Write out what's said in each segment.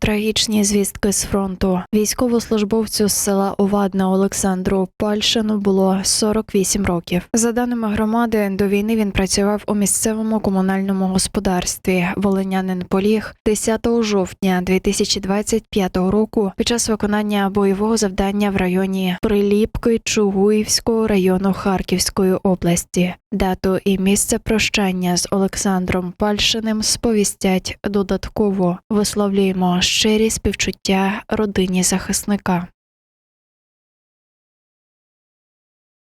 Трагічні звістки з фронту. Військовослужбовцю з села Овадне Олександру Пальшину було 48 років. За даними громади, до війни він працював у місцевому комунальному господарстві. Волинянин поліг 10 жовтня 2025 року під час виконання бойового завдання в районі Приліпки Чугуївського району Харківської області. Дату і місце прощання з Олександром Пальшиним сповістять додатково. Висловлюємо щирі співчуття родині захисника.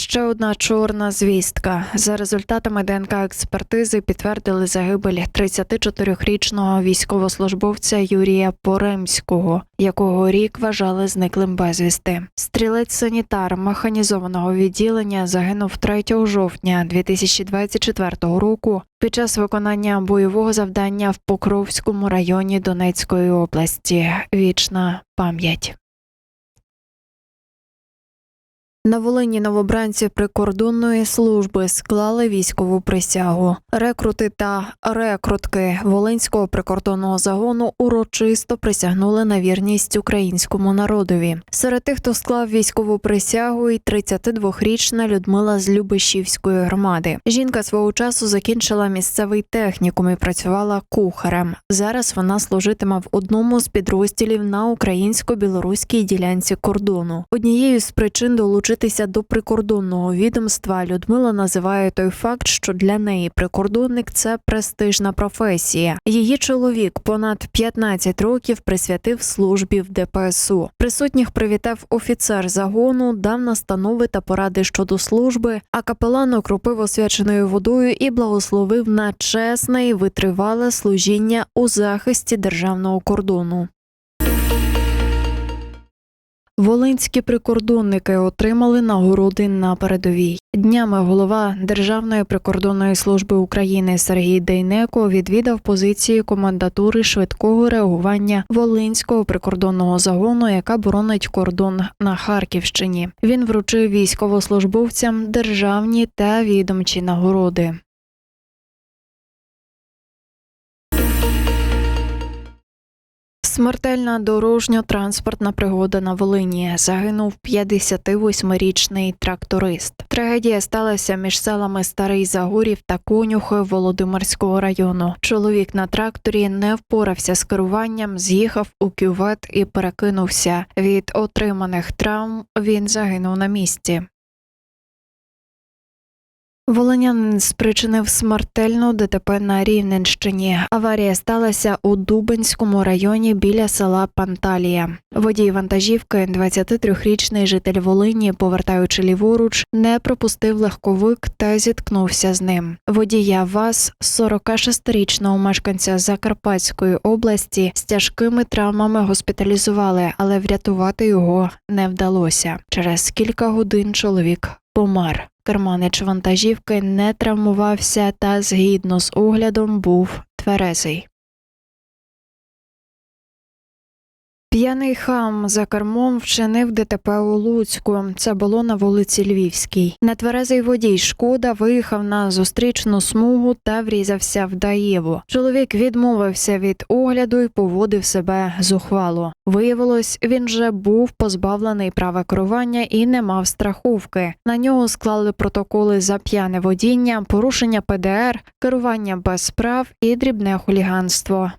Ще одна чорна звістка. За результатами ДНК експертизи підтвердили загибель 34-річного військовослужбовця Юрія Поремського, якого рік вважали зниклим безвісти. Стрілець-санітар механізованого відділення загинув 3 жовтня 2024 року під час виконання бойового завдання в Покровському районі Донецької області. Вічна пам'ять. На Волині новобранці прикордонної служби склали військову присягу. Рекрути та рекрутки Волинського прикордонного загону урочисто присягнули на вірність українському народові. Серед тих, хто склав військову присягу, і 32-річна Людмила з Любешівської громади. Жінка свого часу закінчила місцевий технікум і працювала кухарем. Зараз вона служитиме в одному з підрозділів на українсько-білоруській ділянці кордону. Однією з причин долучитися до прикордонного відомства Людмила називає той факт, що для неї прикордонник це престижна професія. Її чоловік понад 15 років присвятив службі в ДПСУ. Присутніх привітав офіцер загону, дав настанови та поради щодо служби, а капелан окропив освяченою водою і благословив на чесне і витривале служіння у захисті державного кордону. Волинські прикордонники отримали нагороди на передовій. Днями голова Державної прикордонної служби України Сергій Дейнеко відвідав позиції комендатури швидкого реагування Волинського прикордонного загону, яка боронить кордон на Харківщині. Він вручив військовослужбовцям державні та відомчі нагороди. Смертельна дорожньо-транспортна пригода на Волині. Загинув 58-річний тракторист. Трагедія сталася між селами Старий Загорів та Конюхи Володимирського району. Чоловік на тракторі не впорався з керуванням, з'їхав у кювет і перекинувся. Від отриманих травм він загинув на місці. Волинянин спричинив смертельну ДТП на Рівненщині. Аварія сталася у Дубенському районі біля села Панталія. Водій вантажівки, 23-річний житель Волині, повертаючи ліворуч, не пропустив легковик та зіткнувся з ним. Водія ВАЗ, 46-річного мешканця Закарпатської області, з тяжкими травмами госпіталізували, але врятувати його не вдалося. Через кілька годин чоловік помер. Керманич вантажівки не травмувався та згідно з оглядом був тверезий. П'яний хам за кермом вчинив ДТП у Луцьку. Це було на вулиці Львівській. Нетверезий водій шкода виїхав на зустрічну смугу та врізався в Даєву. Чоловік відмовився від огляду і поводив себе зухвало. Виявилось, він вже був позбавлений права керування і не мав страховки. На нього склали протоколи за п'яне водіння, порушення ПДР, керування без прав і дрібне хуліганство.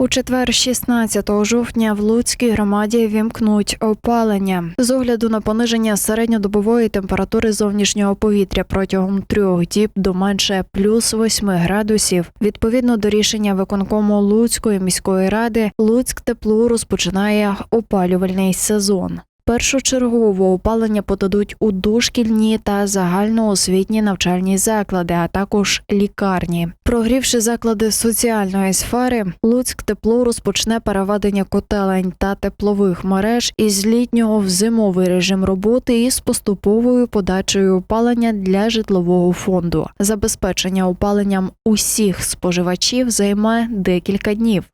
У четвер, 16 жовтня, в Луцькій громаді вімкнуть опалення з огляду на пониження середньодобової температури зовнішнього повітря протягом трьох діб до менше плюс 8 градусів. Відповідно до рішення виконкому Луцької міської ради, Луцьк тепло розпочинає опалювальний сезон. Першочергово опалення подадуть у дошкільні та загальноосвітні навчальні заклади, а також лікарні. Прогрівши заклади соціальної сфери, Луцьк тепло розпочне переведення котелень та теплових мереж із літнього в зимовий режим роботи із поступовою подачею опалення для житлового фонду. Забезпечення опаленням усіх споживачів займе декілька днів.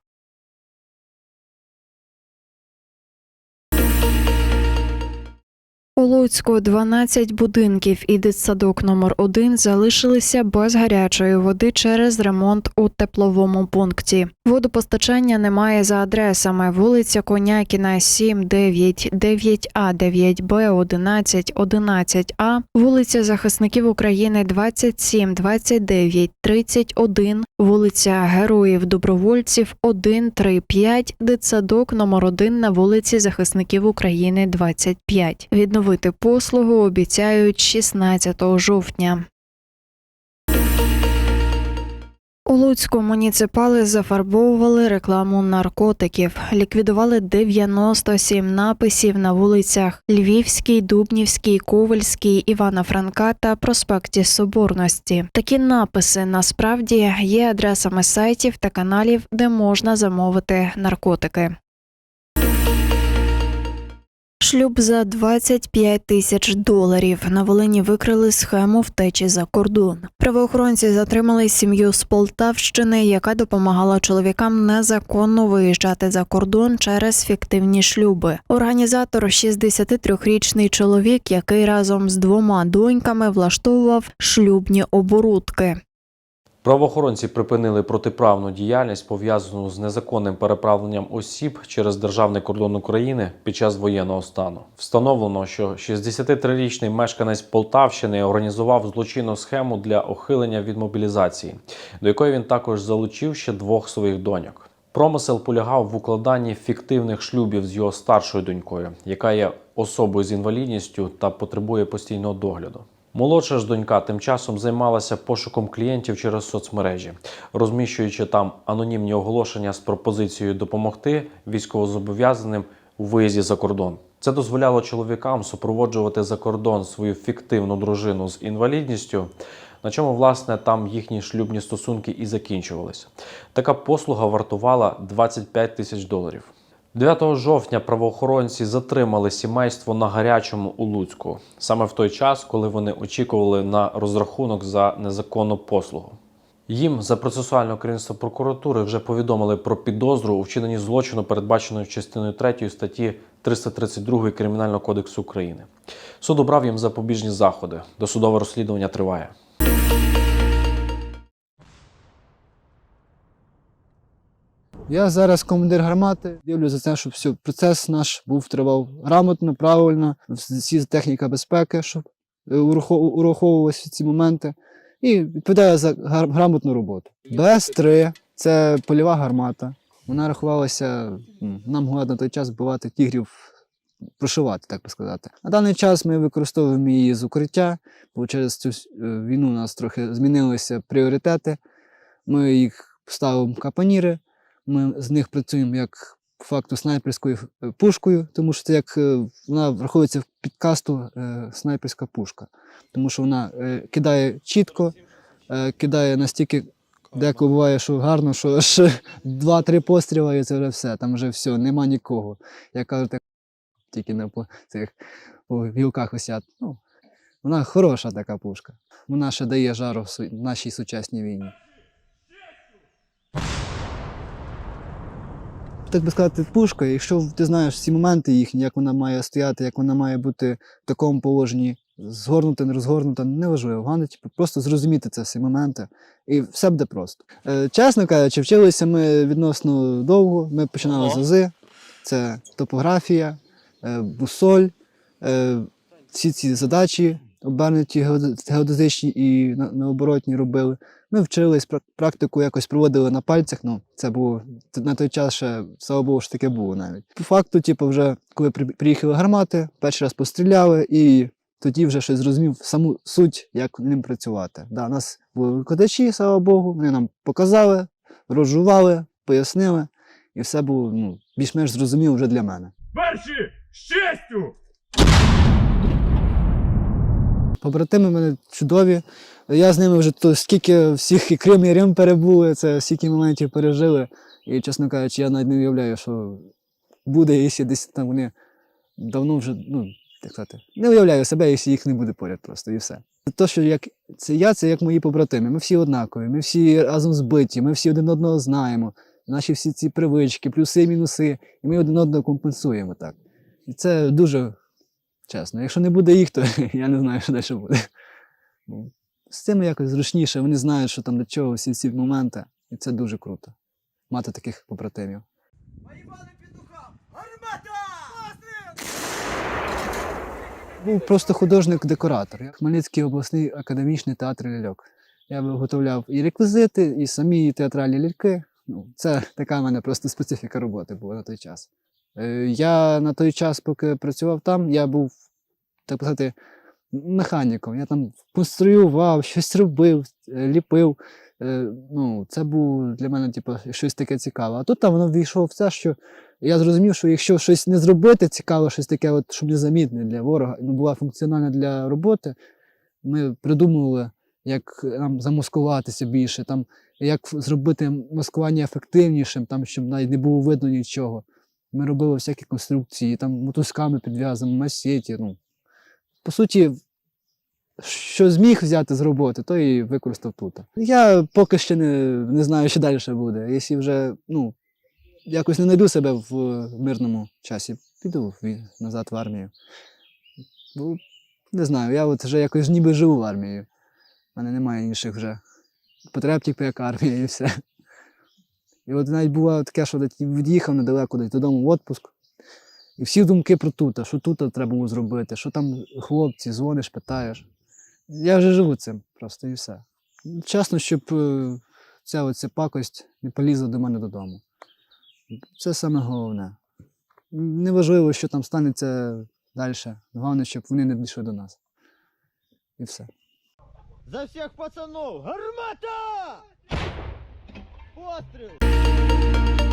У Луцьку 12 будинків і дитсадок номер 1 залишилися без гарячої води через ремонт у тепловому пункті. Водопостачання немає за адресами: вулиця Конякіна, 7, 9, 9А, 9Б, 11, 11А, вулиця Захисників України, 27, 29, 31, вулиця Героїв Добровольців, 1, 3, 5, дитсадок номер 1 на вулиці Захисників України, 25. Відновити послугу обіцяють 16 жовтня. У Луцьку муніципали зафарбовували рекламу наркотиків, ліквідували 97 написів на вулицях Львівській, Дубнівській, Ковальській, Івана Франка та проспекті Соборності. Такі написи насправді є адресами сайтів та каналів, де можна замовити наркотики. Шлюб за 25 тисяч доларів на Волині викрили схему втечі за кордон. Правоохоронці затримали сім'ю з Полтавщини, яка допомагала чоловікам незаконно виїжджати за кордон через фіктивні шлюби. Організатор 63-річний чоловік, який разом з двома доньками влаштовував шлюбні оборудки. Правоохоронці припинили протиправну діяльність, пов'язану з незаконним переправленням осіб через державний кордон України під час воєнного стану. Встановлено, що 63-річний мешканець Полтавщини організував злочинну схему для ухилення від мобілізації, до якої він також залучив ще двох своїх доньок. Промисел полягав в укладанні фіктивних шлюбів з його старшою донькою, яка є особою з інвалідністю та потребує постійного догляду. Молодша ж донька тим часом займалася пошуком клієнтів через соцмережі, розміщуючи там анонімні оголошення з пропозицією допомогти військовозобов'язаним у виїзді за кордон. Це дозволяло чоловікам супроводжувати за кордон свою фіктивну дружину з інвалідністю, на чому власне там їхні шлюбні стосунки і закінчувалися. Така послуга вартувала 25 тисяч доларів. 9 жовтня правоохоронці затримали сімейство на гарячому у Луцьку саме в той час, коли вони очікували на розрахунок за незаконну послугу. Їм за процесуальне керівництво прокуратури вже повідомили про підозру у вчиненні злочину, передбаченої частиною 3 статті 332 Кримінального кодексу України. Суд обрав їм запобіжні заходи. Досудове розслідування триває. Я зараз командир гармати, дивлюсь за те, щоб все, процес наш був тривав грамотно, правильно, всі техніка безпеки, щоб е, урахов- ураховувалися ці моменти. І відповідаю за грамотну роботу. БС-3 це польова гармата. Вона рахувалася, нам могла на той час вбивати тігрів, прошивати, так би сказати. На даний час ми використовуємо її з укриття, бо через цю е, війну у нас трохи змінилися пріоритети. Ми їх ставимо капаніри, ми з них працюємо як факту снайперською е, пушкою, тому що це як е, вона враховується в підкасту е, снайперська пушка, тому що вона кидає чітко, кидає настільки. Деколи буває, що гарно, що аж два-три постріли і це вже все. Там вже все, нема нікого. Я кажу, так тільки на цих по гілках висять. Ну, вона хороша така пушка. Вона ще дає жару в нашій сучасній війні. Так би сказати, пушка, якщо ти знаєш ці моменти їхні, як вона має стояти, як вона має бути в такому положенні, згорнута, не розгорнута, неважливо. Головне, типу, просто зрозуміти це всі моменти, і все буде просто. Е, чесно кажучи, вчилися ми відносно довго. Ми починали з АЗи, це топографія, е, бусоль, е, всі ці задачі обернуті геоде- геодезичні і наоборотні робили. Ми вчились, практику якось проводили на пальцях. Ну, це було на той час ще, слава Богу, що таке було навіть. По факту, типу, вже коли приїхали гармати, перший раз постріляли, і тоді вже щось зрозумів саму суть, як ним працювати. Да, у нас були викладачі, слава Богу, вони нам показали, розжували, пояснили, і все було ну, більш-менш зрозуміло вже для мене. Перші з честю! Побратими мене чудові. Я з ними вже то скільки всіх і Крим, і Рим перебули, це стільки моментів пережили. І, чесно кажучи, я навіть не уявляю, що буде, якщо десь там вони давно вже, ну, як сказати, не уявляю себе, якщо їх не буде поряд просто і все. То, що як це я, це як мої побратими. Ми всі однакові, ми всі разом збиті, ми всі один одного знаємо. Наші всі ці привички, плюси і мінуси, і ми один одного компенсуємо так. І це дуже Чесно. Якщо не буде їх, то я не знаю, що далі буде. Ну, З цим якось зручніше. Вони знають, що там до чого, всі ці моменти. І це дуже круто. Мати таких побратимів. Був просто художник-декоратор. Хмельницький обласний академічний театр ляльок. Я виготовляв і реквізити, і самі театральні ляльки. Ну, це така в мене просто специфіка роботи була на той час. Е, Я на той час, поки працював там, я був, так сказати, механіком. Я там конструював, щось робив, е, ліпив. Е, Ну, це був для мене типу, щось таке цікаве. А тут там воно війшло в те, що я зрозумів, що якщо щось не зробити, цікаво, щось таке, от, щоб незамітне для ворога, ну, була функціональна для роботи, ми придумували, як нам замаскуватися більше, там, як зробити маскування ефективнішим, там, щоб навіть не було видно нічого. Ми робили всякі конструкції, там мотузками підв'язані, масеті. Ну. По суті, що зміг взяти з роботи, то і використав тут. Я поки ще не, не знаю, що далі буде. Якщо вже ну, якось не знайду себе в мирному часі, піду назад в армію. Бо, не знаю, я от вже якось ніби живу в армії. У мене немає інших вже потреб, тільки як армія і все. І от навіть було таке, що від'їхав недалеко десь додому в відпуск. І всі думки про тут, що тут треба було зробити, що там хлопці, дзвониш, питаєш. Я вже живу цим просто і все. Чесно, щоб е, ця оця пакость не полізла до мене додому. Це саме головне. Неважливо, що там станеться далі. Головне, щоб вони не дійшли до нас. І все. За всех пацанов! Гармата! outro.